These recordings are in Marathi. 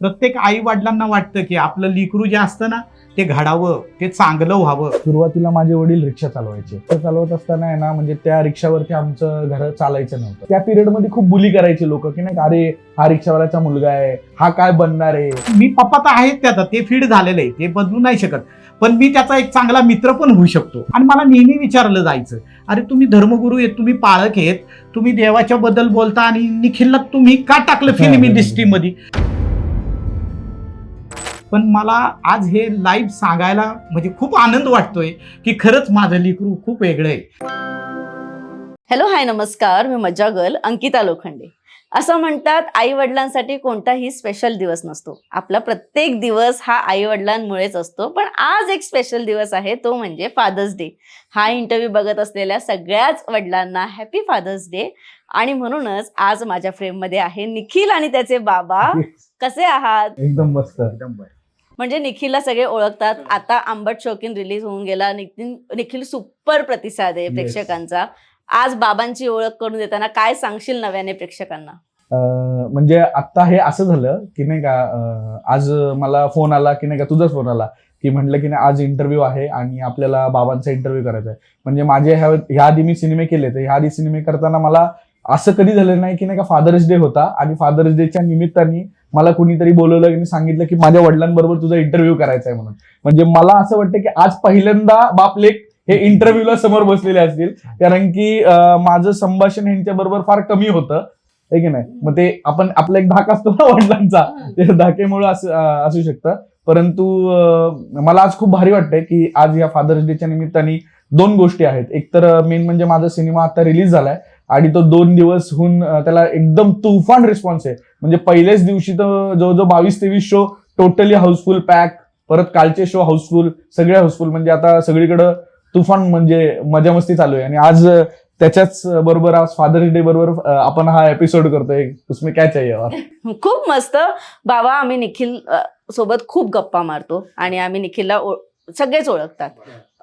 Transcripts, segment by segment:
प्रत्येक आई वडिलांना वाटतं की आपलं लिकरू जे असतं ना ते घडावं ते चांगलं व्हावं. सुरुवातीला माझे वडील रिक्षा चालवायचे. रिक्षा चालवत असताना आहे ना म्हणजे त्या रिक्षावरती आमचं घर चालायचं नव्हतं. त्या पिरियडमध्ये खूप बुली करायचे लोक की नाही अरे हा रिक्षावाल्याचा मुलगा आहे हा काय बनणार आहे? मी पप्पा तर आहेत त्याचा ते फीड झालेलं आहे ते बदलू नाही शकत. पण मी त्याचा एक चांगला मित्र पण होऊ शकतो. आणि मला नेहमी विचारलं जायचं अरे तुम्ही धर्मगुरू आहेत तुम्ही पाळक आहेत तुम्ही देवाच्या बद्दल बोलता आणि निखिलला तुम्ही का टाकलं फिल्म इंडस्ट्रीमध्ये पण मला आज हे लाईव्ह सांगायला म्हणजे खूप आनंद वाटतोय की खरंच माझं लिकरू खूप वेगळं आहे. हॅलो हाय नमस्कार. मी मज्जा गर्ल अंकिता लोखंडे. असं म्हणतात आई वडिलांसाठी कोणताही स्पेशल दिवस नसतो. आपला प्रत्येक दिवस हा आई वडिलांमुळेच असतो पण आज एक स्पेशल दिवस आहे तो म्हणजे फादर्स डे हा इंटरव्ह्यू बघत असलेल्या सगळ्याच वडिलांना हॅपी फादर्स डे आणि म्हणूनच आज माझ्या फ्रेममध्ये आहे निखिल आणि त्याचे बाबा. कसे आहात? एकदम मस्त. म्हणजे निखिलला सगळे ओळखतात. आता आंबट शौकीन रिलीज होऊन गेला. निखिल निखिल सुपर प्रतिसाद आहे. प्रेक्षकांचा. आज बाबांची ओळख करून देताना काय सांगशील नव्याने प्रेक्षकांना? म्हणजे आता हे असं झालं की नाही का आज मला फोन आला की नाही का तुझाच फोन आला की म्हटलं की नाही आज इंटरव्ह्यू आहे आणि आपल्याला बाबांचा इंटरव्ह्यू करायचा आहे म्हणजे माझे ह्या ह्या आधी मी सिनेमे केले तर ह्या आधी सिनेमे करताना मला असं कधी झालं नाही की नाही का फादर्स डे होता आणि फादर्स डेच्या निमित्ताने मला कुणीतरी बोलवलं आणि सांगितलं की माझ्या वडिलांबरोबर तुझा इंटरव्ह्यू करायचा आहे म्हणून. म्हणजे मला असं वाटतं की आज पहिल्यांदा बापलेक हे इंटरव्ह्यूला समोर बसलेले असतील. कारण की माझं संभाषण यांच्या बरोबर फार कमी होतं. आहे की नाही? मग ते आपण आपला एक धाक असतो ना वडिलांचा. ते धाकेमुळे असू शकतं. परंतु मला आज खूप भारी वाटतंय की आज या फादर्स डेच्या निमित्ताने दोन गोष्टी आहेत. एक तर मेन म्हणजे माझा सिनेमा आता रिलीज झालाय. आणि तो दोन दिवस होऊन त्याला एकदम तुफान रिस्पॉन्स आहे. म्हणजे पहिल्याच दिवशी तर जवळजवळ बावीस तेवीस शो टोटली हाऊसफुल पॅक परत कालचे शो हाऊसफुल सगळे हाऊसफुल म्हणजे आता सगळीकडं तुफान म्हणजे मजा मस्ती चालू आहे. आणि आज त्याच्याच बरोबर आज फादर्स डे बरोबर आपण हा एपिसोड करतोय. उसमें काय चाहिए खूप मस्त. बाबा आम्ही निखिल सोबत खूप गप्पा मारतो. आणि आम्ही निखिलला सगळेच ओळखतात.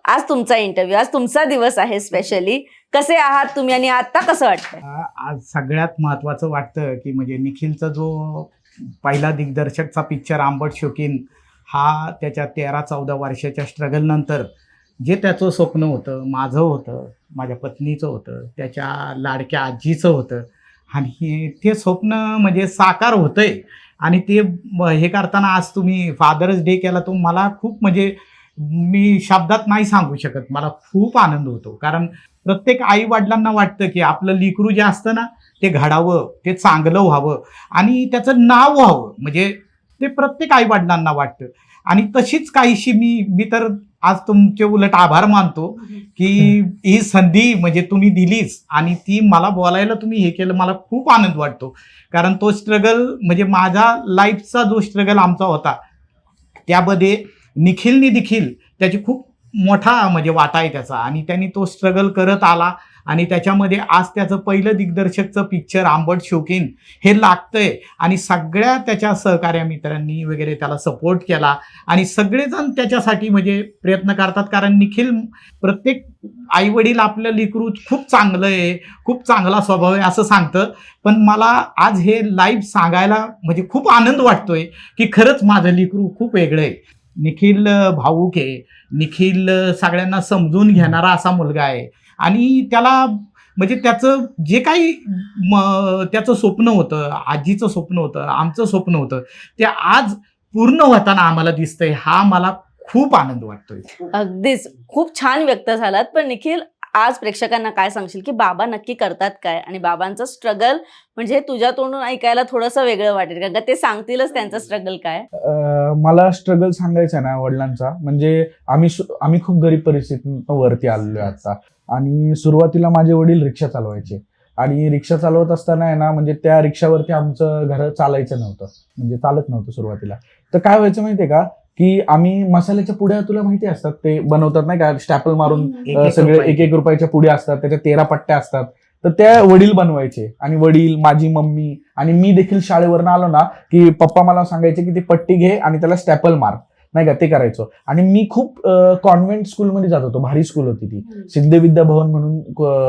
आज तुमचा इंटरव्ह्यू आज तुमचा दिवस आहे स्पेशली कसे आहात तुम्ही आणि आता कसं वाटतंय? आज सगळ्यात महत्वाचं वाटतं की म्हणजे निखिलचा जो पहिला दिग्दर्शकचा पिक्चर आंबट शौकीन हा त्याच्या तेरा चौदा वर्षाच्या स्ट्रगल नंतर जे त्याचं स्वप्न होतं माझं होतं माझ्या पत्नीचं होतं त्याच्या लाडक्या आजीचं होतं आणि ते स्वप्न म्हणजे साकार होतंय. आणि ते हे करताना आज तुम्ही फादर्स डे केला तो मला खूप म्हणजे मी शब्दात नाही सांगू शकत. मला खूप आनंद होतो. कारण प्रत्येक आई वडिलांना वाटतं की आपलं लिकरू जे असतं ना ते घडावं ते चांगलं व्हावं आणि त्याचं नाव व्हावं. म्हणजे ते प्रत्येक आई वडिलांना वाटतं. आणि तशीच काहीशी मी मी तर आज तुमचे उलट आभार मानतो की ही संधी म्हणजे तुम्ही दिलीच आणि ती मला बोलायला तुम्ही हे केलं मला खूप आनंद वाटतो. कारण तो स्ट्रगल म्हणजे माझा लाईफचा जो स्ट्रगल आमचा होता त्यामध्ये निखिलनी देखील त्याची खूप मोठा म्हणजे वाटा आहे त्याचा. आणि त्यांनी तो स्ट्रगल करत आला. आणि त्याच्यामध्ये आज त्याचं पहिलं दिग्दर्शकचं पिक्चर आंबट शौकीन हे लागतंय. आणि सगळ्या त्याच्या सहकार्या मित्रांनी वगैरे त्याला सपोर्ट केला. आणि सगळेजण त्याच्यासाठी म्हणजे प्रयत्न करतात. कारण निखिल प्रत्येक आईवडील आपलं लिकरू खूप चांगलं आहे. खूप चांगला स्वभाव आहे असं सांगतं. पण मला आज हे लाईव्ह सांगायला म्हणजे खूप आनंद वाटतोय की खरंच माझं लिकरू खूप वेगळं आहे. निखिल भाऊक आहे. निखिल सगळ्यांना समजून घेणारा असा मुलगा आहे. आणि त्याला म्हणजे त्याचं जे काही म- त्याचं स्वप्न होतं आजीचं स्वप्न होतं आमचं स्वप्न होतं ते आज पूर्ण होताना आम्हाला दिसतंय. हा मला खूप आनंद वाटतोय. अगदीच. खूप छान व्यक्त झालात. पण निखिल आज प्रेक्षकांना काय सांगशील की बाबा नक्की करतात काय? आणि बाबांचं स्ट्रगल म्हणजे तुझ्या तोंडून ऐकायला थोडंसं वेगळं वाटेल. कारण का ते सांगतीलच त्यांचं स्ट्रगल काय? मला स्ट्रगल सांगायचं ना वडिलांचा. म्हणजे आम्ही आम्ही खूप गरीब परिस्थिती वरती आलेलो आहे आता. आणि सुरुवातीला माझे वडील रिक्षा चालवायचे. आणि रिक्षा चालवत असताना आहे ना म्हणजे त्या रिक्षावरती आमचं घर चालायचं नव्हतं. म्हणजे चालत नव्हतं सुरुवातीला. तर काय व्हायचं माहितीये का? की आम्ही मसाल्याच्या पुड्या तुला माहिती असतात? ते बनवतात नाही का? स्टॅपल मारून एक- अं, एक सगळे रुपये. एक एक रुपयाच्या पुड्या असतात त्याच्या तेरा पट्ट्या असतात. तर त्या वडील बनवायचे. आणि वडील माझी मम्मी आणि मी देखील शाळेवरनं आलो ना की पप्पा मला सांगायचे की ती पट्टी घे आणि त्याला स्टॅपल मार. नाही का? ते करायचो. आणि मी खूप कॉन्व्हेंट स्कूलमध्ये जात होतो. भारी स्कूल होती ती. सिद्ध विद्या भवन म्हणून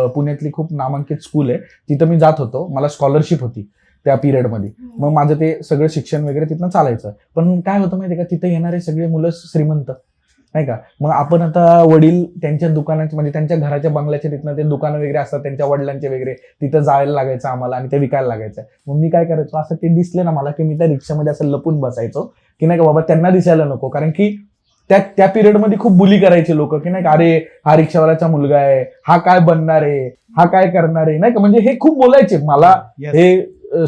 पुण्यातली खूप नामांकित स्कूल आहे. तिथं मी जात होतो. मला स्कॉलरशिप होती. त्या पिरियडमध्ये मग माझं ते सगळं शिक्षण वगैरे तिथनं चालायचं. पण काय होतं माहिती का? तिथे येणारे सगळे मुलं श्रीमंत. नाही का? मग आपण आता वडील त्यांच्या दुकानाचे म्हणजे त्यांच्या घराच्या बंगल्याच्या तिथनं ते दुकानं वगैरे असतात त्यांच्या वडिलांचे वगैरे तिथं जायला लागायचं आम्हाला आणि ते विकायला लागायचं. मग मी काय करायचो? असं ते दिसले ना मला की मी त्या रिक्षामध्ये असं लपून बसायचो की नाही का बाबा त्यांना दिसायला नको. कारण की त्या त्या पिरियडमध्ये खूप बुली करायचे लोक की नाही का अरे हा रिक्षावाल्याचा मुलगा आहे हा काय बनणार आहे हा काय करणार आहे? नाही का? म्हणजे हे खूप बोलायचे. मला. हे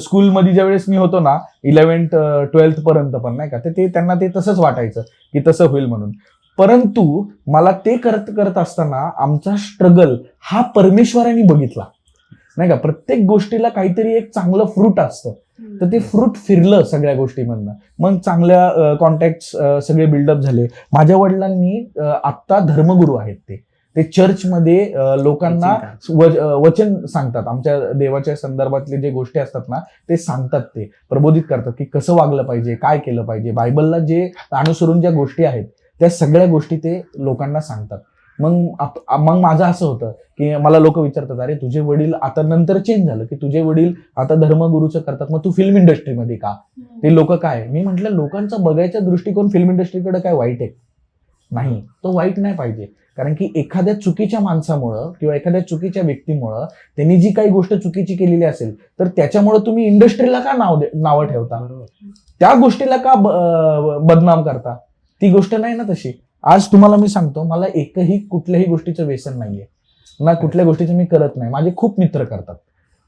स्कूलमध्ये ज्या वेळेस मी होतो ना इलेव्हन्थ ट्वेल्थ पर्यंत पण नाही का तर ते त्यांना ते तसंच वाटायचं की तसं होईल म्हणून. परंतु मला ते करत करत असताना आमचा स्ट्रगल हा परमेश्वराने बघितला. नाही का? प्रत्येक गोष्टीला काहीतरी एक चांगलं फ्रूट असतं. तर ते फ्रूट फिरलं सगळ्या गोष्टीमधनं. मग चांगल्या कॉन्टॅक्ट सगळे बिल्डअप झाले. माझ्या वडिलांनी आत्ता धर्मगुरू आहेत ते. ते चर्चमध्ये लोकांना वचन सांगतात. आमच्या देवाच्या संदर्भातले जे गोष्टी असतात ना ते सांगतात ते. प्रबोधित करतात की कसं वागलं पाहिजे काय केलं पाहिजे. बायबलला जे अनुसरून ज्या गोष्टी आहेत त्या सगळ्या गोष्टी ते लोकांना सांगतात. मग मग माझं असं होतं की मला लोक विचारतात अरे तुझे वडील आता नंतर चेंज झालं की तुझे वडील आता धर्मगुरूचं करतात मग तू फिल्म इंडस्ट्रीमध्ये का? ते लोक काय मी म्हटलं लोकांचा बघायचा दृष्टिकोन फिल्म इंडस्ट्रीकडे काय वाईट आहे? नाही. तो वाईट नाही पाहिजे. कारण की एखाद्या चुकीच्या माणसामुळं किंवा एखाद्या चुकीच्या व्यक्तीमुळं त्यांनी जी काही गोष्ट चुकीची केलेली असेल तर त्याच्यामुळं तुम्ही इंडस्ट्रीला का नाव नावं ठेवता? त्या गोष्टीला का बदनाम करता? ती गोष्ट नाही ना तशी. आज तुम्हाला मी सांगतो मला एकही कुठल्याही गोष्टीचं व्यसन नाहीये. ना कुठल्या गोष्टीचं मी करत नाही. माझे खूप मित्र करतात.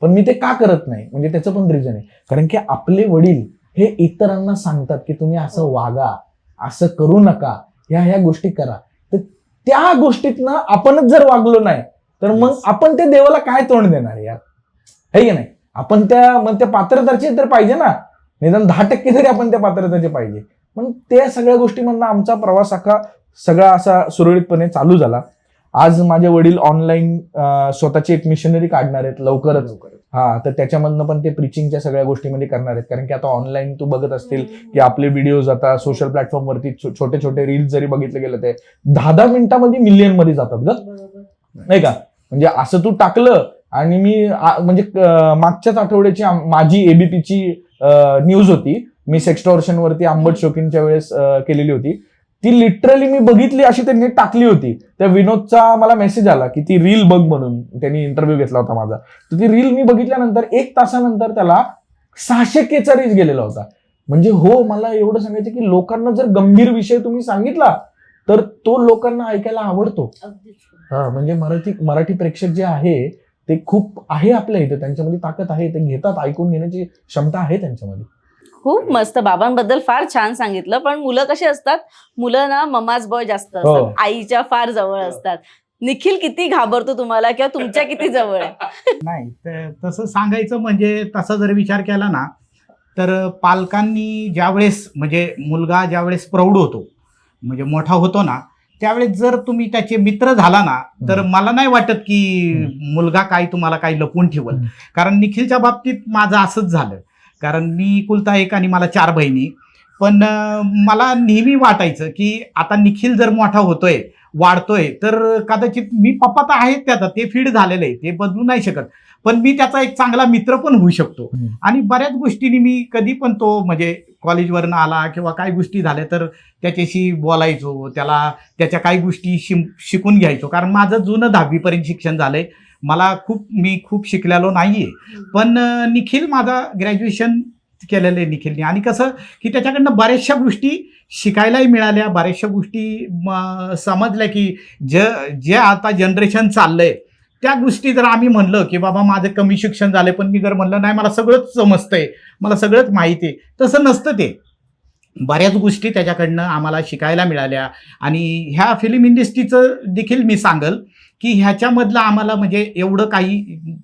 पण मी ते का करत नाही? म्हणजे त्याचं पण रिझन आहे. कारण की आपले वडील हे इतरांना सांगतात की तुम्ही असं वागा असं करू नका ह्या ह्या गोष्टी करा. त्या गोष्टीतनं आपणच जर वागलो नाही तर मग. आपण ते देवाला काय तोंड देणार यार? है की नाही? आपण त्या मग त्या पात्रताचे तर पाहिजे ना. निदान दहा टक्के तरी आपण त्या पात्रताचे पाहिजे. पण त्या सगळ्या गोष्टीमधनं आमचा प्रवास अख्खा सगळा असा सुरळीतपणे चालू झाला. आज माझे वडील ऑनलाईन स्वतःची एक मिशनरी काढणार आहेत लवकरच. हा तर त्याच्यामधनं पण ते प्रिचिंगच्या सगळ्या गोष्टीमध्ये करणार आहेत. कारण की आता ऑनलाईन तू बघत असतील की आपले व्हिडिओज आता सोशल प्लॅटफॉर्मवरती छोटे छोटे रील्स जरी बघितले गेले ते दहा दहा मिनिटामध्ये मिलियनमध्ये जातात ग. नाही का? म्हणजे असं तू टाकलं आणि मी म्हणजे मागच्याच आठवड्याची माझी एबीपीची न्यूज होती. मी सेक्स्टॉर्शन वरती आंबट शोकींच्या वेळेस केलेली होती. ती लिटरली मी बघितली अशी त्यांनी टाकली होती. त्या विनोदचा मला मेसेज आला की ती रील बघ म्हणून. त्यांनी इंटरव्ह्यू घेतला होता माझा. तर ती रील मी बघितल्यानंतर एक तासानंतर त्याला सहाशे केचा रीच गेलेला होता. म्हणजे हो मला एवढं सांगायचं की लोकांना जर गंभीर विषय तुम्ही सांगितला तर तो लोकांना ऐकायला आवडतो. हा म्हणजे मराठी मराठी प्रेक्षक जे आहे ते खूप आहे आपल्या इथे. त्यांच्यामध्ये ताकद आहे ते घेतात ऐकून घेण्याची क्षमता आहे त्यांच्यामध्ये. खूप मस्त. बाबांबद्दल फार छान सांगितलं. पण मुलं कशी असतात? मुलं ना ममाज बॉय जास्त हो. असतात आईच्या फार जवळ असतात. निखिल किती घाबरतो तुम्हाला किंवा तुमच्या किती जवळ आहे? नाही तसं सांगायचं म्हणजे तसा जर विचार केला ना तर पालकांनी ज्यावेळेस म्हणजे मुलगा ज्यावेळेस प्रौढ होतो म्हणजे मोठा होतो ना त्यावेळेस जर तुम्ही त्याचे मित्र झाला ना तर मला नाही वाटत की मुलगा काही तुम्हाला काही लपवून ठेवल. कारण निखिलच्या बाबतीत माझं असंच झालं. कारण मी कुलता एक आणि मला चार बहिणी. पण मला नेहमी वाटायचं की आता निखिल जर मोठा होतोय वाढतोय तर कदाचित मी पप्पा तर आहेत त्याचा ते फीड झालेलं आहे ते बदलू नाही शकत. पण मी त्याचा एक चांगला मित्र पण होऊ शकतो. आणि बऱ्याच गोष्टींनी मी कधी पण तो म्हणजे कॉलेजवरनं आला किंवा काही गोष्टी झाल्या तर त्याच्याशी बोलायचो त्याला त्याच्या काही गोष्टी शिम शिकून घ्यायचो. कारण माझं जुनं दहावीपर्यंत शिक्षण झालंय. मला खूप मी खूप शिकलेलो नाहीये. पण निखिल माझा ग्रॅज्युएशन केलेलं आहे निखिलने. आणि कसं की त्याच्याकडनं बऱ्याचशा गोष्टी शिकायलाही मिळाल्या. बऱ्याचशा गोष्टी समजल्या की ज जे आता जनरेशन चाललंय त्या गोष्टी जर आम्ही म्हणलं की बाबा माझं कमी शिक्षण झालंय पण मी जर म्हणलं नाही मला सगळंच समजतंय मला सगळंच माहिती आहे तसं नसतं ते. बऱ्याच गोष्टी त्याच्याकडनं आम्हाला शिकायला मिळाल्या. आणि ह्या फिल्म इंडस्ट्रीचं देखील मी सांगल की ह्याच्यामधलं आम्हाला म्हणजे एवढं काही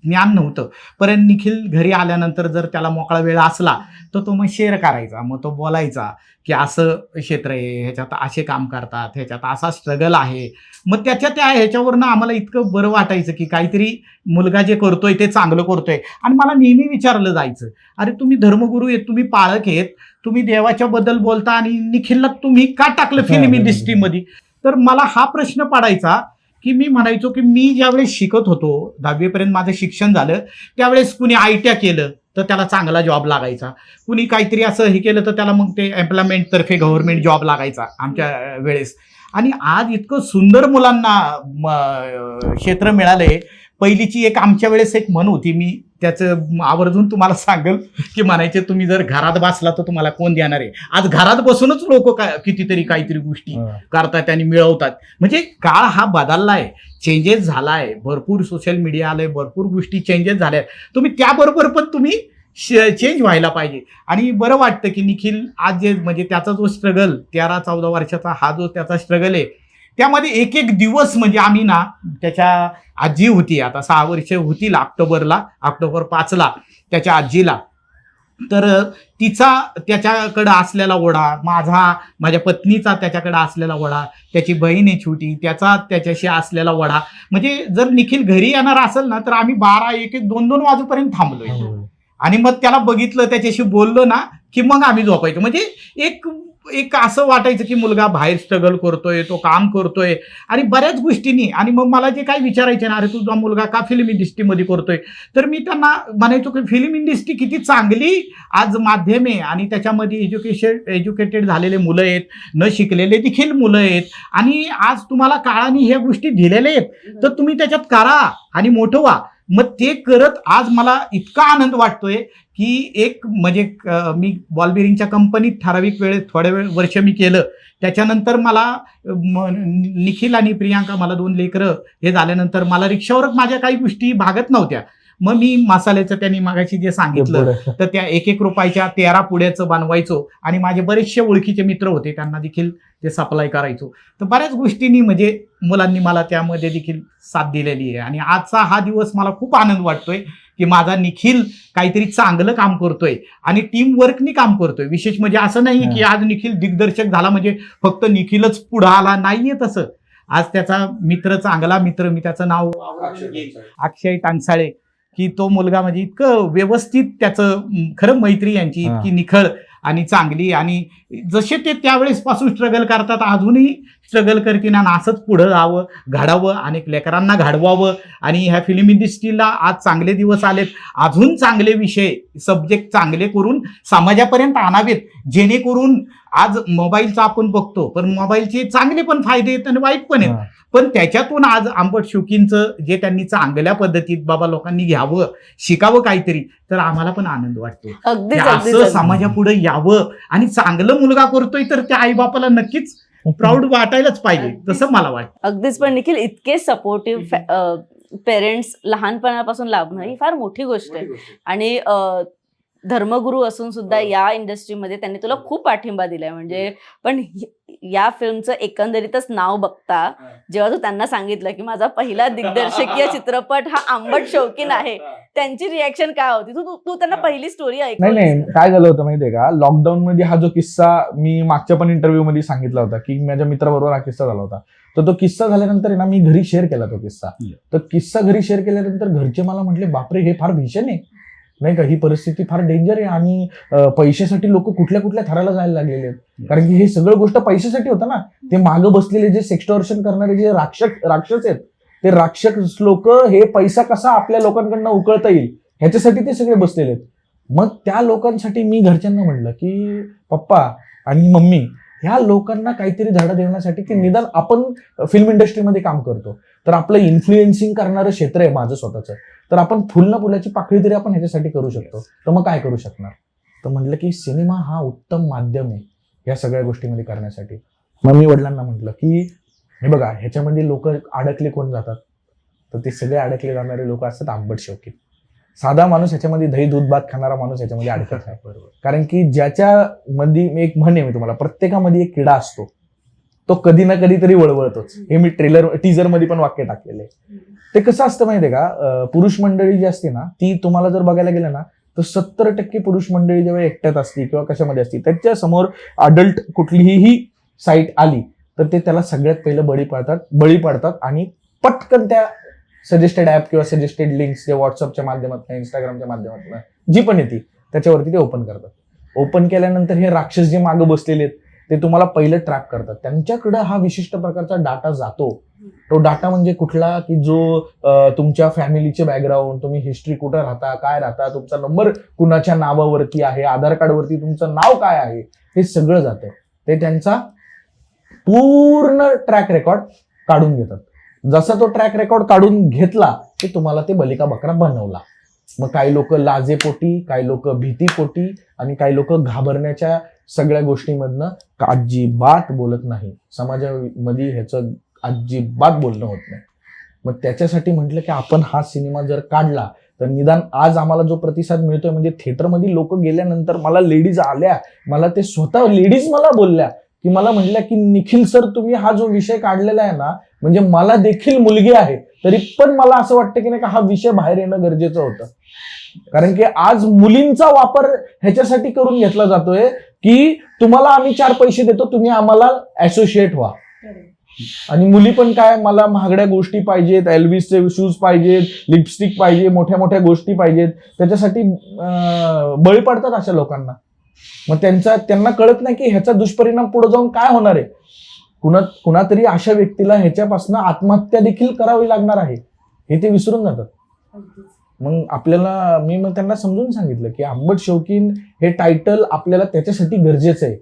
ज्ञान नव्हतं. परत निखिल घरी आल्यानंतर जर त्याला मोकळा वेळ असला तर तो मग शेअर करायचा मग तो बोलायचा की असं क्षेत्र आहे ह्याच्यात असे काम करतात ह्याच्यात असा स्ट्रगल आहे. मग त्याच्या त्या ह्याच्यावरनं आम्हाला इतकं बरं वाटायचं की काहीतरी मुलगा जे करतोय ते चांगलं करतोय. आणि मला नेहमी विचारलं जायचं अरे तुम्ही धर्मगुरू आहेत तुम्ही पाळक आहेत तुम्ही देवाच्या बद्दल बोलता आणि निखिलला तुम्ही का टाकलं फिल्म इंडस्ट्रीमध्ये तर मला हा प्रश्न पडायचा की मी म्हणायचो की मी ज्यावेळेस शिकत होतो दहावीपर्यंत माझं शिक्षण झालं त्यावेळेस कुणी आय टी केलं तर त्याला चांगला जॉब लागायचा. कुणी काहीतरी असं हे केलं तर त्याला मग ते एम्प्लॉयमेंटतर्फे गव्हर्नमेंट जॉब लागायचा आमच्या वेळेस. आणि आज इतकं सुंदर मुलांना म, अं, क्षेत्र मिळालंय पहिलीची एक आमच्या वेळेस एक म्हण होती मी त्याचं आवर्जून तुम्हाला सांगेल की म्हणायचे तुम्ही जर घरात बसला तर तुम्हाला कोण देणार आहे? आज घरात बसूनच लोक काय कितीतरी काहीतरी गोष्टी. करतात आणि मिळवतात. म्हणजे काळ हा बदलला आहे चेंजेस झाला आहे भरपूर सोशल मीडिया आलंय भरपूर गोष्टी चेंजेस झाल्या. आहेत तुम्ही त्याबरोबर पण तुम्ही चेंज व्हायला पाहिजे. आणि बरं वाटतं की निखिल आज जे म्हणजे त्याचा जो स्ट्रगल तेरा चौदा वर्षाचा हा जो त्याचा स्ट्रगल आहे त्यामध्ये एक एक दिवस म्हणजे आम्ही ना त्याच्या आजी होती आता सहा वर्ष होतील ऑक्टोबरला ऑक्टोबर पाचला त्याच्या आजीला. तर तिचा त्याच्याकडं असलेला ओढा माझा माझ्या पत्नीचा त्याच्याकडे असलेला वडा त्याची बहीण आहे छोटी त्याचा त्याच्याशी असलेला वडा. म्हणजे जर निखिल घरी येणार असेल ना तर आम्ही बारा एक एक दोन दोन वाजेपर्यंत थांबलोय. आणि मग त्याला बघितलं त्याच्याशी बोललो ना की मग आम्ही झोपायचो. म्हणजे एक एक असं वाटायचं की मुलगा बाहेर स्ट्रगल करतोय तो काम करतोय. आणि बऱ्याच गोष्टींनी आणि मग मला जे काही विचारायचे ना अरे तुझा मुलगा का फिल्म इंडस्ट्रीमध्ये करतोय? तर मी त्यांना म्हणायचो की फिल्म इंडस्ट्री किती चांगली आज माध्यमे आणि त्याच्यामध्ये एज्युकेशन एज्युकेटेड झालेले मुलं आहेत न शिकलेले देखील मुलं आहेत. आणि आज तुम्हाला काळाने ह्या गोष्टी दिलेल्या आहेत. तर तुम्ही त्याच्यात करा आणि मोठं व्हा. मग ते करत आज मला इतका आनंद वाटतोय की एक म्हणजे मी बॉलबेरिंगच्या कंपनीत ठराविक वेळेत थोड्या वेळ वर्ष मी केलं. त्याच्यानंतर मला निखिल आणि प्रियांका मला दोन लेकरं हे झाल्यानंतर मला रिक्षावरच माझ्या काही गोष्टी भागत नव्हत्या. मग मी मसाल्याचं त्यांनी मागाशी जे सांगितलं तर त्या एक एक रुपयाच्या तेरा पुड्याचं बनवायचो. आणि माझे बरेचसे ओळखीचे मित्र होते त्यांना देखील ते सप्लाय करायचो. तर बऱ्याच गोष्टींनी म्हणजे मुलांनी मला त्यामध्ये देखील साथ दिलेली आहे. आणि आजचा हा दिवस मला खूप आनंद वाटतोय की माझा निखिल काहीतरी चांगलं काम करतोय आणि टीम वर्कनी काम करतोय. विशेष म्हणजे असं नाही की आज निखिल दिग्दर्शक झाला म्हणजे फक्त निखिलच पुढं आला नाहीये तसं. आज त्याचा मित्र चांगला मित्र मी त्याचं नाव अक्षय टांगसाळे की तो मुलगा म्हणजे इतकं व्यवस्थित त्याचं खरं मैत्री यांची. इतकी निखळ आणि चांगली आणि जसे ते त्यावेळेस पासून स्ट्रगल करतात अजूनही स्ट्रगल करतील आणि असंच पुढं जावं घडावं अनेक लेकरांना घडवावं. आणि ह्या फिल्म इंडस्ट्रीला आज चांगले दिवस आलेत. अजून चांगले विषय सब्जेक्ट चांगले करून समाजापर्यंत आणावेत. जेणेकरून आज मोबाईलचा आपण बघतो पण मोबाईलचे चांगले पण फायदे आहेत आणि वाईट पण आहेत. पण त्याच्यातून आज आंबट शौकींचं जे त्यांनी चांगल्या पद्धतीत बाबा लोकांनी घ्यावं शिकावं काहीतरी तर आम्हाला पण आनंद वाटतो. असं. समाजापुढे यावं आणि चांगलं मुलगा करतोय तर त्या आईबापाला नक्कीच प्राऊड वाटायलाच पाहिजे तसं मला वाटतं. अगदीच पण निखिल इतके सपोर्टिव्ह पेरेंट्स लहानपणापासून लाभणं ही फार मोठी गोष्ट आहे. आणि अ, धर्मगुरू असून सुद्धा हो. या इंडस्ट्रीमध्ये त्यांनी तुला खूप पाठिंबा दिलाय. म्हणजे पण हि- या फिल्मचं एकंदरीतच नाव बघता जेव्हा तू त्यांना सांगितलं की माझा पहिला दिग्दर्शकीय चित्रपट हा आंबट शौकीन आहे त्यांची रिॲक्शन काय होती? तू तू- त्यांना पहिली स्टोरी नाही नाही काय झालं होतं माहितीये का? लॉकडाऊन मध्ये हा जो किस्सा मी मागच्या पण इंटरव्ह्यू मध्ये सांगितला होता की माझ्या मित्राबरोबर हा किस्सा झाला होता. तर तो किस्सा झाल्यानंतर ना मी घरी शेअर केला तो किस्सा. तर किस्सा घरी शेअर केल्यानंतर घरचे मला म्हटले बापरे हे फार भीषण आहे. नाही का? ही परिस्थिती फार डेंजर आहे आणि पैशासाठी लोक कुठल्या कुठल्या थराला जायला लागलेले आहेत. कारण की हे सगळं गोष्ट पैशासाठी होतं ना. ते मागं बसलेले जे सेक्स्टॉर्शन करणारे जे राक्षक राक्षस आहेत ते राक्षस लोक हे पैसा कसा आपल्या लोकांकडनं उकळता येईल ह्याच्यासाठी ते सगळे बसलेले आहेत. मग त्या लोकांसाठी मी घरच्यांना म्हटलं की पप्पा आणि मम्मी ह्या लोकांना काहीतरी धडा देण्यासाठी की निदान आपण फिल्म इंडस्ट्रीमध्ये काम करतो. तर आपलं इन्फ्लुएन्सिंग करणारं क्षेत्र आहे माझं स्वतःचं. तर आपण फुल ना फुलाची पाकळी तरी आपण ह्याच्यासाठी करू शकतो. तर मग काय करू शकणार? तर म्हटलं की सिनेमा हा उत्तम माध्यम आहे या सगळ्या गोष्टीमध्ये करण्यासाठी. मग मी वडिलांना म्हटलं की हे बघा ह्याच्यामध्ये लोक अडकले कोण जातात? तर ते सगळे अडकले जाणारे लोक असतात आंबट शौकीत साधा माणूस ह्याच्यामध्ये दही दूध भात खाणारा माणूस ह्याच्यामध्ये अडकत नाही. बरोबर. कारण की ज्याच्या मध्ये मी एक म्हणे मी तुम्हाला प्रत्येकामध्ये एक किडा असतो. तो कधी ना कधी तरी वळवळतोच. हे मी ट्रेलर टीजरमध्ये पण वाक्य टाकलेले आहे. ते कसं असतं माहितीये का? पुरुष मंडळी जी असते ना ती तुम्हाला जर बघायला गेलं ना तर सत्तर टक्के पुरुष मंडळी जेव्हा एकट्यात असती किंवा कशामध्ये असती त्याच्यासमोर अडल्ट कुठलीही साईट आली तर ते त्याला सगळ्यात पहिलं बळी पाडतात बळी पाडतात आणि पटकन त्या सजेस्टेड ऍप किंवा सजेस्टेड लिंक्स जे व्हॉट्सअपच्या माध्यमातून इंस्टाग्रामच्या माध्यमातून जी पण येते त्याच्यावरती ते ओपन करतात. ओपन केल्यानंतर हे राक्षस जे मागं बसलेले आहेत ते तुम्हाला पहिलं ट्रॅक करतात. त्यांच्याकडे हा विशिष्ट प्रकारचा डाटा जातो. तो डाटा म्हणजे कुठला की जो तुमच्या फॅमिलीचे बॅकग्राऊंड तुम्ही हिस्ट्री कुठं राहता काय राहता तुमचा नंबर कुणाच्या नावावरती आहे आधार कार्डवरती तुमचं नाव काय आहे हे सगळं जातं. ते त्यांचा पूर्ण ट्रॅक रेकॉर्ड काढून घेतात. जसा तो ट्रॅक रेकॉर्ड काढून घेतला की तुम्हाला ते बलिका बकरा बनवला. मग काही लोक लाजेपोटी काही लोक भीतीपोटी आणि काही लोक घाबरण्याच्या सगळ्या गोष्टीमधनं अजिबात बोलत नाही. समाजामध्ये ह्याचं अजिबात बोलणं होत नाही. मग त्याच्यासाठी म्हटलं की आपण हा सिनेमा जर काढला तर निदान आज आम्हाला जो प्रतिसाद मिळतोय म्हणजे थिएटरमध्ये लोक गेल्यानंतर मला लेडीज आल्या मला ते स्वतः लेडीज मला बोलल्या की मला म्हटल्या की निखिल सर तुम्ही हा जो विषय काढलेला आहे ना म्हणजे मला देखील मुलगी आहे तरी पण मला असं वाटतं की नाही का हा विषय बाहेर येणं गरजेचं होतं. कारण की आज मुलींचा वापर ह्याच्यासाठी करून घेतला जातोय की तुम्हाला आम्ही चार पैसे देतो तुम्ही आम्हाला असोसिएट व्हा. आणि मुली पण काय मला महागड्या गोष्टी पाहिजेत एल्विसचे शूज पाहिजेत लिपस्टिक पाहिजे मोठ्या मोठ्या गोष्टी पाहिजेत. त्याच्यासाठी बळी पडतात अशा लोकांना. मग त्यांचा त्यांना कळत नाही की ह्याचा दुष्परिणाम पुढे जाऊन काय होणार आहे. कुणा कुणातरी अशा व्यक्तीला ह्याच्यापासून आत्महत्या देखील करावी लागणार आहे. हे ते विसरून जातात. मग आपल्याला मी मग त्यांना समजून सांगितलं की आंबट शौकीन हे टायटल आपल्याला त्याच्यासाठी गरजेचं आहे.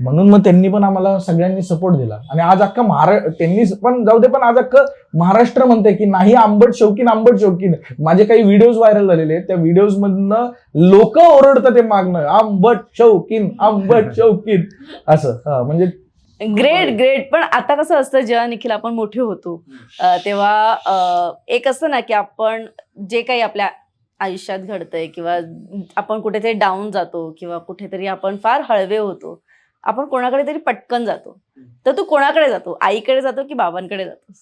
म्हणून मग त्यांनी पण आम्हाला सगळ्यांनी सपोर्ट दिला. आणि आज अख्खा महाराष्ट्र त्यांनी पण जाऊ दे पण आज अख्खं महाराष्ट्र म्हणते की नाही आंबट शौकीन आंबट शौकीन. माझे काही व्हिडिओज व्हायरल झालेले आहेत. त्या व्हिडिओज मधनं लोक ओरडतात ते मागणं. आंबट शौकीन आंबट शौकीन. असं. हा, म्हणजे ग्रेट ग्रेट पण आता कसं असतं जेव्हा निखिल आपण मोठे होतो तेव्हा एक असतं ना की आपण जे काही आपल्या आयुष्यात घडतंय किंवा आपण कुठेतरी डाऊन जातो किंवा कुठेतरी आपण फार हळवे होतो आपण कोणाकडे तरी पटकन जातो. तर तू कोणाकडे जातो? आईकडे जातो की बाबांकडे जातोस?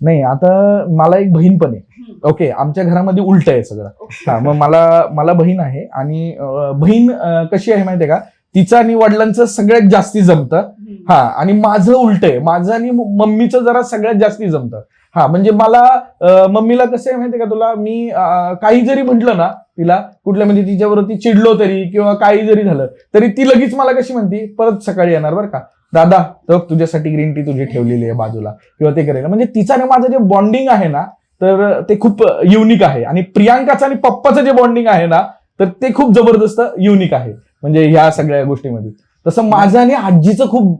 नाही आता मला एक बहीण पण आहे. ओके आमच्या घरामध्ये उलट आहे सगळं. हा मग मला मला बहीण आहे आणि बहीण कशी आहे माहितीये का? तिचं आणि वडिलांचं सगळ्यात जास्ती जमतं. हा आणि माझं उलट आहे. माझं आणि मम्मीचं जरा सगळ्यात जास्ती जमतं. हा म्हणजे मला मम्मीला कसं आहे माहितीये का तुला? मी काही जरी म्हटलं ना तिला कुठल्या म्हणजे तिच्यावरती चिडलो तरी किंवा काही जरी झालं तरी ती लगेच मला कशी म्हणती परत सकाळी येणार बरं का? दादा तर तुझ्यासाठी ग्रीन टी तुझी ठेवलेली आहे बाजूला. किंवा ते करेल म्हणजे तिचा आणि माझं जे बॉन्डिंग आहे ना तर ते खूप युनिक आहे. आणि प्रियांकाचं आणि पप्पाचं जे बॉन्डिंग आहे ना तर ते खूप जबरदस्त युनिक आहे. म्हणजे ह्या सगळ्या गोष्टीमध्ये. तसं माझं आणि आजीचं खूप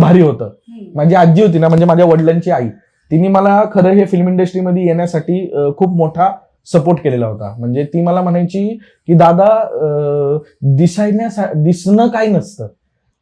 भारी होतं. माझी आजी होती ना म्हणजे माझ्या वडिलांची आई. तिने मला खरं हे फिल्म इंडस्ट्रीमध्ये येण्यासाठी खूप मोठा सपोर्ट केलेला होता. म्हणजे ती मला म्हणायची की दादा दिसायण्यासा दिसणं काय नसतं.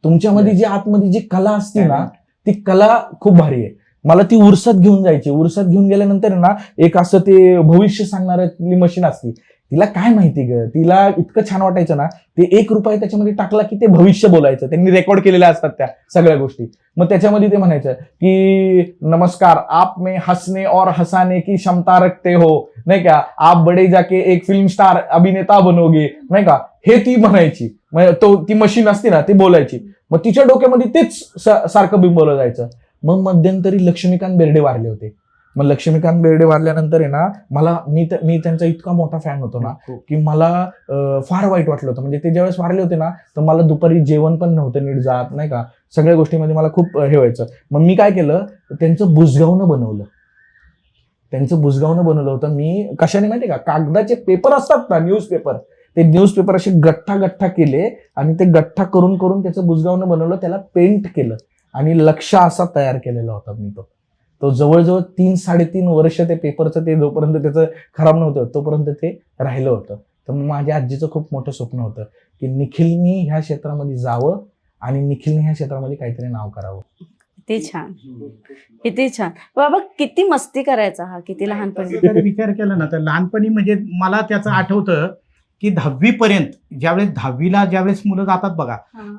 तुमच्यामध्ये जी आतमध्ये जी कला असते ना ती कला खूप भारी आहे. मला ती उरसात घेऊन जायची. उरसात घेऊन गेल्यानंतर ना एक असं ते भविष्य सांगणारी मशीन असती. तिला काय माहिती ग? तिला इतकं छान वाटायचं ना ते एक रुपये त्याच्यामध्ये टाकला की ते भविष्य बोलायचं. त्यांनी रेकॉर्ड केलेल्या असतात त्या सगळ्या गोष्टी. मग त्याच्यामध्ये ते म्हणायचं की नमस्कार आप में हंसने और हसाने की क्षमता रखते हो. नाही का? आप बडे जाके एक फिल्म स्टार अभिनेता बनोगे. नाही का? हे ती म्हणायची. तो ती मशीन असते ना ती बोलायची. मग तिच्या डोक्यामध्ये तेच सारखं बिंबवलं जायचं. मग मध्यंतरी लक्ष्मीकांत बेर्डे वारले होते. मग लक्ष्मीकांत बेर्डे वारल्यानंतर आहे ना मला मी मी त्यांचा इतका मोठा फॅन होतो ना की मला फार वाईट वाटलं होतं. म्हणजे ते ज्यावेळेस वारले होते ना तर मला दुपारी जेवण पण नव्हतं नीट जात नाही का? सगळ्या गोष्टीमध्ये मला खूप हे व्हायचं. मग मी काय केलं त्यांचं बुजगावनं बनवलं. त्यांचं बुजगावनं बनवलं होतं. मी कशाने माहिती का? कागदाचे पेपर असतात ना न्यूजपेपर ते न्यूजपेपर असे गठ्ठा गठ्ठा केले आणि ते गठ्ठा करून करून त्याचं बुजगावनं बनवलं त्याला पेंट केलं. आणि लक्ष असा तयार केलेला होता मी तो. तो जवळजवळ तीन साडेतीन वर्ष ते पेपरचं ते जोपर्यंत त्याचं खराब नव्हतं तोपर्यंत ते राहिलं होतं. तर मग माझ्या आजीचं खूप मोठं स्वप्न होतं की निखिलनी ह्या क्षेत्रामध्ये जावं आणि निखिलने ह्या क्षेत्रामध्ये काहीतरी नाव करावं. किती छान. किती छान. बाबा किती मस्ती करायचा हा किती लहानपणी. विचार केला ना तर लहानपणी म्हणजे मला त्याचं आठवतं की दहावी पर्यंत ज्यावेळेस दहावीला ज्यावेळेस मुलं जातात बघा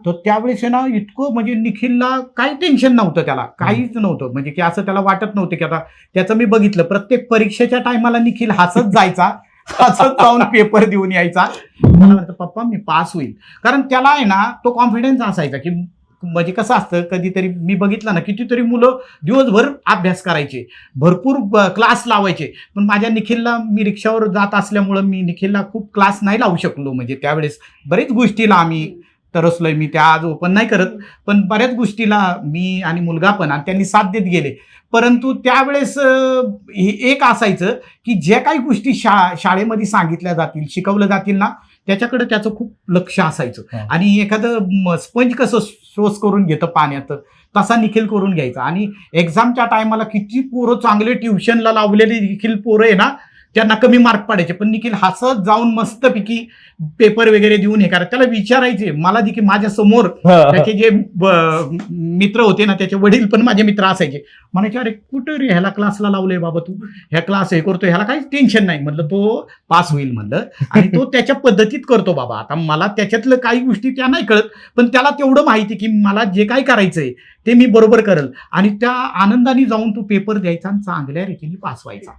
तर त्यावेळेस आहे ना इतकं म्हणजे निखिलला काही टेन्शन नव्हतं त्याला काहीच नव्हतं. म्हणजे की असं त्याला वाटत नव्हतं की आता त्याचं मी बघितलं. प्रत्येक परीक्षेच्या टायमाला निखिल हसत जायचा हसत जाऊन पेपर देऊन यायचा. मला वाटतं पप्पा मी पास होईल. कारण त्याला आहे ना तो कॉन्फिडन्स असायचा की म्हणजे कसं असतं कधीतरी मी बघितलं ना कितीतरी मुलं दिवसभर अभ्यास करायचे. भरपूर क्लास लावायचे. पण माझ्या निखिलला मी रिक्षावर जात असल्यामुळं मी निखिलला खूप क्लास नाही लावू शकलो. म्हणजे त्यावेळेस बरेच गोष्टीला आम्ही तरसलोय. मी त्या आज ओपन नाही करत. पण बऱ्याच गोष्टीला मी आणि मुलगा पण आणि त्यांनी साथ देत गेले. परंतु त्यावेळेस हे एक असायचं की ज्या काही गोष्टी शा शाळेमध्ये सांगितल्या जातील शिकवल्या जातील ना त्याच्याकडे त्याचं खूप लक्ष असायचं. आणि एखादं स्पंज कसं शोष करून घेतं पाण्यात तसा निखिल करून घ्यायचा. आणि एक्झामच्या टायमाला किती पोरं चांगले ट्युशनला लावलेली निखिल पोरं आहे ना त्यांना कमी मार्क पडायचे. पण निखिल हसत जाऊन मस्तपैकी पेपर वगैरे देऊन हे करा. त्याला विचारायचे. मला देखील माझ्यासमोर त्याचे जे मित्र होते ना त्याचे वडील पण माझे मित्र असायचे. म्हणायचे अरे कुठं रे? ह्याला क्लासला लावलंय बाबा तू? ह्या क्लास हे करतो ह्याला काही टेन्शन नाही. म्हटलं तो पास होईल म्हणलं. आणि तो त्याच्या पद्धतीत करतो बाबा. आता मला त्याच्यातलं काही गोष्टी त्या नाही कळत. पण त्याला तेवढं माहिती की मला जे काही करायचंय ते मी बरोबर करल. आणि त्या आनंदाने जाऊन तो पेपर द्यायचा आणि चांगल्या रीतीने पास व्हायचा.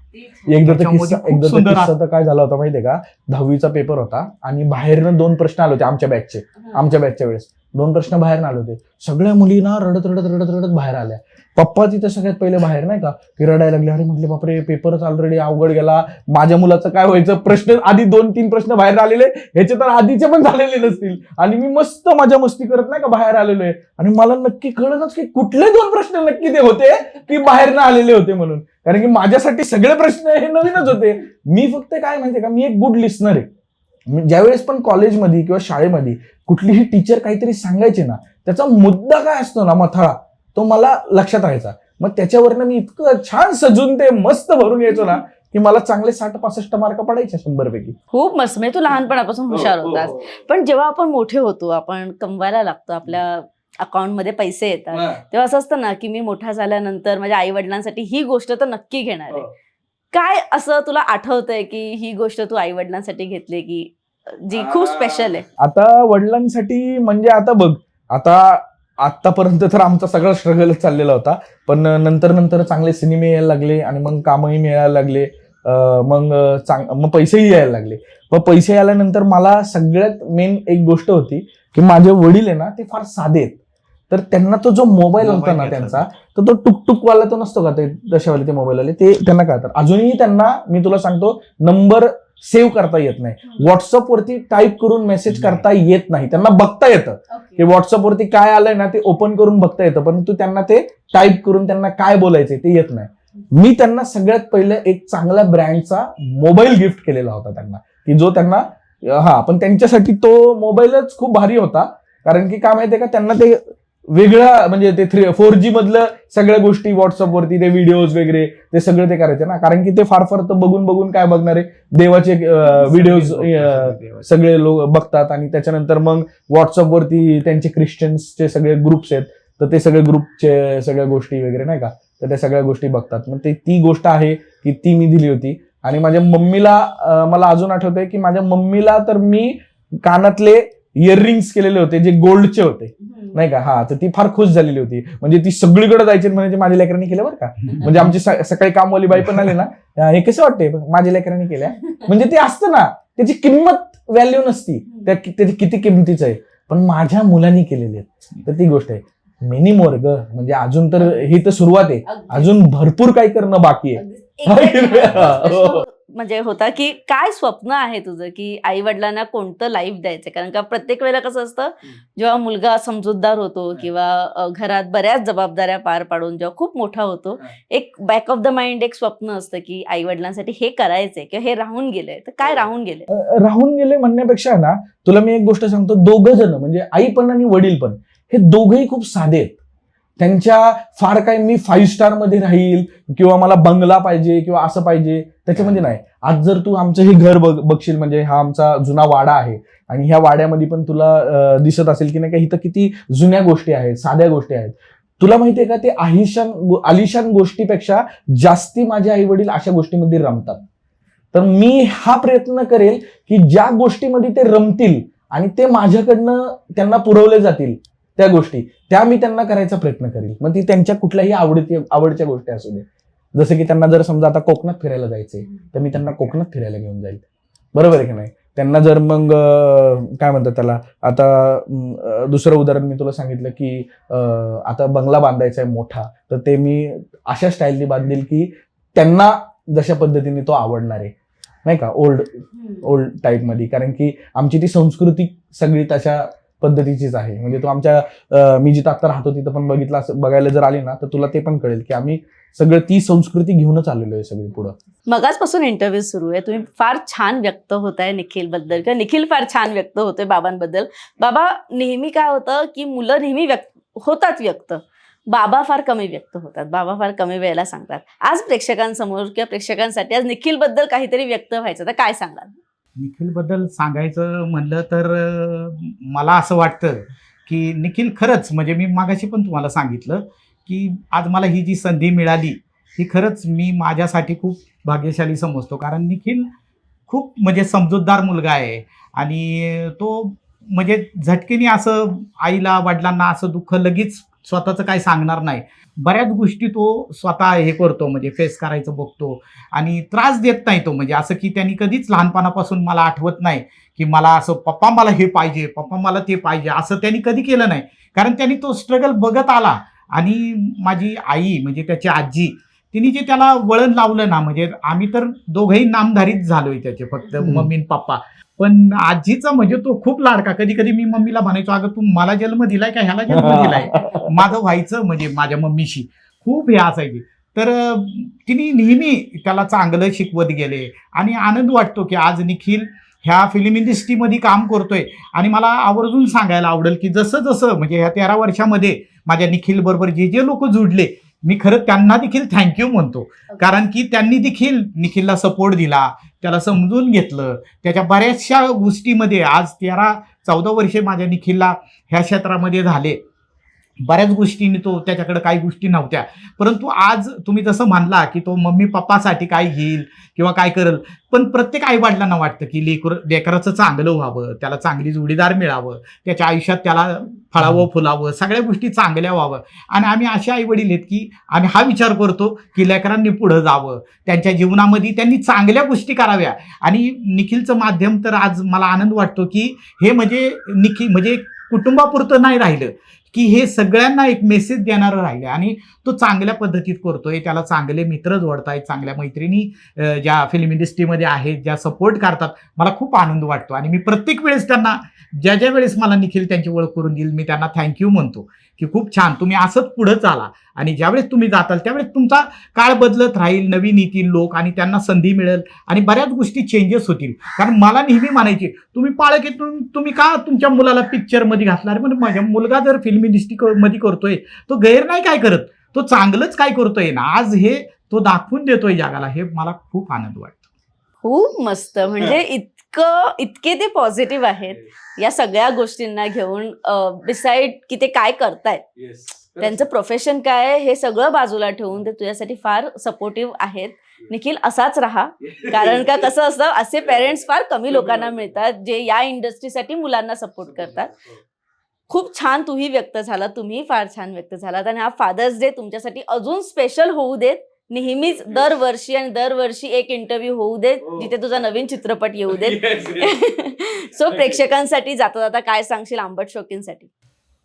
एकदा सुंदर काय झाला होता माहितीये का? दहावीचा पेपर होता आणि बाहेरनं दोन प्रश्न आले होते आमच्या बॅचचे आमच्या बॅचच्या वेळेस. दोन प्रश्न बाहेर आले होते. सगळ्या मुलींना रडत रडत रडत रडत बाहेर आल्या. पप्पा तिथे सगळ्यात पहिले बाहेर नाही का? की रडायला लागले अरे म्हटले बापरे पेपरच ऑलरेडी अवघड गेला. माझ्या मुलाचं काय व्हायचं? प्रश्न आधी दोन तीन प्रश्न बाहेर आलेले. ह्याचे तर आधीचे पण झालेले नसतील. आणि मी मस्त मजा मस्ती करत नाही का बाहेर आलेलो आहे आणि मला नक्की कळलंच की कुठले दोन प्रश्न नक्की ते होते की बाहेर आलेले होते म्हणून. कारण की माझ्यासाठी सगळे प्रश्न हे नवीनच होते. मी फक्त काय माहितीये का? मी एक गुड लिस्नर आहे. ज्यावेळेस पण कॉलेजमध्ये किंवा शाळेमध्ये कुठलीही टीचर काहीतरी सांगायचे ना त्याचा मुद्दा काय असतो ना मथळा? तो मला लक्षात राहायचा. मग त्याच्यावरनं मी इतकं छान सजून ते मस्त भरून यायचो ना की मला चांगले साठ पासष्ट मार्क पडायचे शंभर पैकी खूप मस्त. म्हणजे तू लहानपणापासून हुशार होतास. पण जेव्हा आपण मोठे होतो आपण कमवायला लागतो आपल्या अकाउंटमध्ये पैसे येतात. तेव्हा असं असतं ना की मी मोठा झाल्यानंतर माझ्या आई वडिलांसाठी ही गोष्ट तर नक्की घेणार आहे. काय असं तुला आठवतंय की ही गोष्ट तू आई वडिलांसाठी घेतली की जी खूप स्पेशल आहे? आता वडिलांसाठी म्हणजे आता बघ आता आतापर्यंत तर आमचा सगळा स्ट्रगलच चाललेला होता. पण नंतर नंतर चांगले सिनेमे यायला लागले आणि मग कामही मिळायला लागले. मग चांग मग पैसेही यायला लागले. मग पैसे आल्यानंतर मला सगळ्यात मेन एक गोष्ट होती की माझे वडील आहे ना ते फार साधे आहेत. तर त्यांना तो जो मोबाईल होता ना त्यांचा तर तो टुकटुक वाला तो नसतो का? ते दशावाले ते मोबाईल आले ते त्यांना कळतात अजूनही त्यांना मी तुला सांगतो नंबर सेव्ह करता येत नाही. व्हॉट्सअप वरती टाईप करून मेसेज करता येत नाही. त्यांना बघता येतं. की व्हॉट्सअप वरती काय आलंय ना ते ओपन करून बघता येतं. परंतु त्यांना ते टाईप करून त्यांना काय बोलायचंय ते येत नाही. मी त्यांना सगळ्यात पहिलं एक चांगल्या ब्रँडचा मोबाईल गिफ्ट केलेला होता त्यांना. की जो त्यांना हा पण त्यांच्यासाठी तो मोबाईलच खूप भारी होता. कारण की काय माहितीये का? त्यांना ते वेगळा म्हणजे ते थ्री फोर जी मधलं सगळ्या गोष्टी व्हॉट्सअप वरती ते व्हिडिओज वगैरे ते सगळे ते करायचे ना. कारण की ते फार फार तर बघून बघून काय बघणार आहे? देवाचे व्हिडिओज सगळे लोक बघतात आणि त्याच्यानंतर मग व्हॉट्सअप वरती त्यांचे क्रिश्चियन्सचे सगळे ग्रुप्स आहेत. तर ते सगळे ग्रुपचे सगळ्या गोष्टी वगैरे नाही का? तर त्या सगळ्या गोष्टी बघतात. मग ते ती गोष्ट आहे की ती मी दिली होती. आणि माझ्या मम्मीला मला अजून आठवतंय की माझ्या मम्मीला तर मी कानातले इयरिंग्स केलेले होते जे गोल्डचे होते. नाही का? हा तर ती फार खुश झालेली होती. म्हणजे ती सगळीकडे जायची म्हणायची माझ्या लेकरांनी केलं बरं का? म्हणजे आमची सकाळी कामवाली बाई पण आली ना "अं, हे कसं वाटतंय? माझ्या लेकरांनी केल्या. म्हणजे ते असतं ना त्याची किंमत व्हॅल्यू नसती. त्या त्याची किती किमतीचं आहे. पण माझ्या मुलांनी केलेली आहे तर ती गोष्ट आहे. मेनी मोर ग म्हणजे अजून तर ही तर सुरुवात आहे. अजून भरपूर काही करणं बाकी आहे. म्हणजे होता की काय स्वप्न आहे तुझं की आई वडिलांना कोणतं लाईफ द्यायचं कारण का प्रत्येक वेळेला कसं असतं जेव्हा मुलगा समजूतदार होतो किंवा घरात बऱ्याच जबाबदाऱ्या पार पाडून जेव्हा खूप मोठा होतो एक बॅक ऑफ द माइंड एक स्वप्न असतं की आई वडिलांसाठी हे करायचंय किंवा हे राहून गेलंय. तर काय राहून गेले राहून गेले म्हणण्यापेक्षा ना तुला मी एक गोष्ट सांगतो दोघं जण म्हणजे आई पण आणि वडील पण हे दोघंही खूप साधे आहेत. त्यांच्या फार काय मी फाईव्ह स्टारमध्ये राहील किंवा मला बंगला पाहिजे किंवा असं पाहिजे त्याच्यामध्ये नाही. आज जर तू आमचं हे घर बघ बघशील म्हणजे हा आमचा जुना वाडा आहे आणि ह्या वाड्यामध्ये पण तुला दिसत असेल की नाही का इथं किती जुन्या गोष्टी आहेत साध्या गोष्टी आहेत. तुला माहितीये का ते आलिशान आलिशान गोष्टीपेक्षा जास्ती माझे आई वडील अशा गोष्टीमध्ये रमतात. तर मी हा प्रयत्न करेल की ज्या गोष्टीमध्ये ते रमतील आणि ते माझ्याकडनं त्यांना पुरवले जातील त्या गोष्टी. त्या मी त्यांना करायचा प्रयत्न करेल मग ती त्यांच्या कुठल्याही आवडती आवडच्या गोष्टी असू दे. जसं की त्यांना जर समजा आता कोकणात फिरायला जायचंय तर मी त्यांना कोकणात फिरायला घेऊन जाईल. बरोबर आहे की नाही? त्यांना जर मग काय म्हणतात त्याला? आता दुसरं उदाहरण मी तुला सांगितलं की आता बंगला बांधायचा आहे मोठा तर ते मी अशा स्टाईलनी बांधील की त्यांना जशा पद्धतीने तो आवडणार. आहे नाही का? ओल्ड ओल्ड टाईपमध्ये. कारण की आमची ती संस्कृती सगळी तशा पद्धतीचीच आहे. म्हणजे तू आमच्या मी जिथं आता राहतो तिथं पण बघितलं बघायला जर आली ना तर तुला ते पण कळेल की आम्ही सगळं ती संस्कृती घेऊनच आलेलो आहे सगळी पुढं. मगाचपासून इंटरव्ह्यू सुरू आहे. तुम्ही फार छान व्यक्त होताय निखिलबद्दल किंवा निखिल फार छान व्यक्त होतोय बाबांबद्दल. बाबा नेहमी काय होतं की मुलं नेहमी व्यक्त होतात व्यक्त. बाबा फार कमी व्यक्त होतात. बाबा फार कमी वेळेला सांगतात. आज प्रेक्षकांसमोर किंवा प्रेक्षकांसाठी आज निखिलबद्दल काहीतरी व्यक्त व्हायचं. तर काय सांगाल? निखिलबद्दल सांगायचं म्हणलं तर मला असं वाटतं की निखिल खरंच म्हणजे मी मागाशी पण तुम्हाला सांगितलं की आज मला ही जी संधी मिळाली ही खरंच मी माझ्यासाठी खूप भाग्यशाली समजतो. कारण निखिल खूप म्हणजे समजूतदार मुलगा आहे आणि तो म्हणजे झटकेने असं आईला वडिलांना असं दुःख लगेच स्वतःचं काय सांगणार नाही. बऱ्याच गोष्टी तो स्वतः हे करतो म्हणजे फेस करायचं बघतो आणि त्रास देत नाही तो. म्हणजे असं की त्यांनी कधीच लहानपणापासून मला आठवत नाही की मला असं पप्पा मला हे पाहिजे पप्पा मला ते पाहिजे. असं त्यांनी कधी केलं नाही. कारण त्यांनी तो स्ट्रगल बघत आला आणि माझी आई म्हणजे त्याची आजी तिने जे त्याला वळण लावलं ना म्हणजे आम्ही तर दोघंही नामधारीच झालोय त्याचे फक्त. मम्मी आणि पप्पा. पण आजीचा म्हणजे तो खूप लाडका. कधी कधी मी मम्मीला म्हणायचो अगं तू मला जन्म दिलाय का ह्याला जन्म दिलाय? माझं व्हायचं म्हणजे माझ्या मम्मीशी. खूप हे असायचे. तर तिने नेहमी त्याला चांगलं शिकवत गेले. आणि आनंद वाटतो की आज निखिल ह्या फिल्म इंडस्ट्रीमध्ये काम करतोय. आणि मला आवर्जून सांगायला आवडेल की जसं जसं म्हणजे ह्या तेरा वर्षामध्ये माझ्या निखिल बरोबर जे जे लोक जुडले मी खरं त्यांना देखील थँक्यू म्हणतो. कारण की त्यांनी देखील निखिलला सपोर्ट दिला त्याला समजून घेतलं. त्याच्या बऱ्याचशा गोष्टीमध्ये आज तेरा चौदा वर्षे माझ्या निखिलला ह्या क्षेत्रामध्ये झाले. बऱ्याच गोष्टींनी तो त्याच्याकडे काही गोष्टी नव्हत्या. परंतु आज तुम्ही जसं म्हणला की तो मम्मी पप्पासाठी काय घेईल किंवा काय करेल पण प्रत्येक आईवडिलांना वाटतं की लेकर लेकराचं चांगलं व्हावं त्याला चांगली जोडीदार मिळावं त्याच्या आयुष्यात त्याला फळावं फुलावं सगळ्या गोष्टी चांगल्या व्हावं. आणि आम्ही असे आईवडील आहेत की आम्ही हा विचार करतो की लेकरांनी पुढं जावं त्यांच्या जीवनामध्ये त्यांनी चांगल्या गोष्टी कराव्या. आणि निखिलचं माध्यम तर आज मला आनंद वाटतो की हे म्हणजे निखिल म्हणजे कुटुंबापुरतं नाही राहिलं. की हे सगळ्यांना एक मेसेज देणारं राहिलं आणि तो चांगल्या पद्धतीत करतोय. त्याला चांगले मित्र जोडतायत चांगल्या मैत्रिणी ज्या फिल्म इंडस्ट्रीमध्ये आहेत ज्या सपोर्ट करतात. मला खूप आनंद वाटतो. आणि मी प्रत्येक वेळेस त्यांना ज्या ज्या वेळेस मला निखिल त्यांची ओळख करून देईल मी त्यांना थँक्यू म्हणतो. की खूप छान तुम्ही असंच पुढे चाला. आणि ज्यावेळेस तुम्ही जाताल त्यावेळेस तुमचा काळ बदलत राहील नवीन येतील लोक आणि त्यांना संधी मिळेल आणि बऱ्याच गोष्टी चेंजेस होतील. कारण मला नेहमी म्हणायचे तुम्ही पाळकेतून तुम्ही का तुमच्या मुलाला पिक्चरमध्ये घातला? म्हणजे माझ्या मुलगा जर फिल्म इंडस्ट्री मध्ये करतोय तो गैर नाही काय करत. तो चांगलंच काय करतोय ना? आज हे तो दाखवून देतोय जगाला. हे मला खूप आनंद वाटतो. खूप मस्त. म्हणजे इतकं इतके ते पॉझिटिव्ह आहेत. या सगळ्या गोष्टींना घेऊन डिसाईड की ते काय करतायत. त्यांचं प्रोफेशन काय हे सगळं बाजूला ठेवून ते तुझ्यासाठी फार सपोर्टिव्ह आहेत. निखिल असाच राहा. कारण का कसं असतं असे पेरेंट्स फार कमी लोकांना मिळतात जे या इंडस्ट्रीसाठी मुलांना सपोर्ट करतात. खूप छान तूही व्यक्त झाला तुम्ही फार छान व्यक्त झालात. आणि हा फादर्स डे तुमच्यासाठी अजून स्पेशल होऊ देत. नेहमीच दरवर्षी आणि दरवर्षी एक इंटरव्ह्यू होऊ देत जिथे तुझा नवीन चित्रपट येऊ देत. सो प्रेक्षकांसाठी जाता जाता काय सांगशील आंबट शोकींसाठी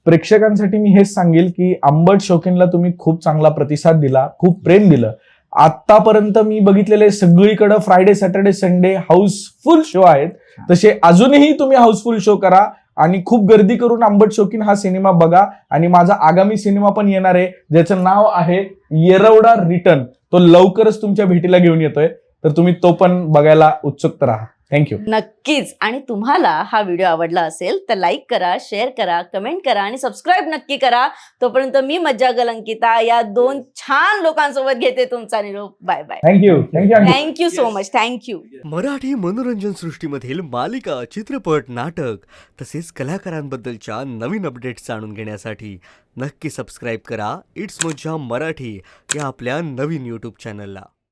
प्रेक्षकांसाठी मी हेच सांगेल की आंबट शौकीनला तुम्ही खूप चांगला प्रतिसाद दिला खूप प्रेम दिलं. आतापर्यंत मी बघितलेले सगळीकडे Friday Saturday Sunday house full show आहेत. तसे अजूनही तुम्ही हाऊसफुल शो करा आणि खूप गर्दी करून आंबट शौकीन हा सिनेमा बघा. आणि माझा आगामी सिनेमा पण येणार आहे ज्याचं नाव आहे येरवडा रिटर्न तो लवकरच तुमच्या भेटीला घेऊन येतोय. तर तुम्ही तो पण बघायला उत्सुक राहा. थँक्यू नक्कीच. आणि तुम्हाला हा व्हिडिओ आवडला असेल तर लाईक करा शेअर करा कमेंट करा आणि सबस्क्राईब नक्की करा. तोपर्यंत मी मज्जा गलंकिता या दोन छान लोकांसोबत घेते तुमचा निरोप. Bye bye thank you thank you thank you so much thank you Marathi मनोरंजन सृष्टीमधील मालिका चित्रपट नाटक तसेच कलाकारांबद्दलच्या नवीन अपडेट्स जाणून घेण्यासाठी नक्की सबस्क्राईब करा. इट्स मज्जा मराठी या आपल्या नवीन यूट्यूब चॅनलला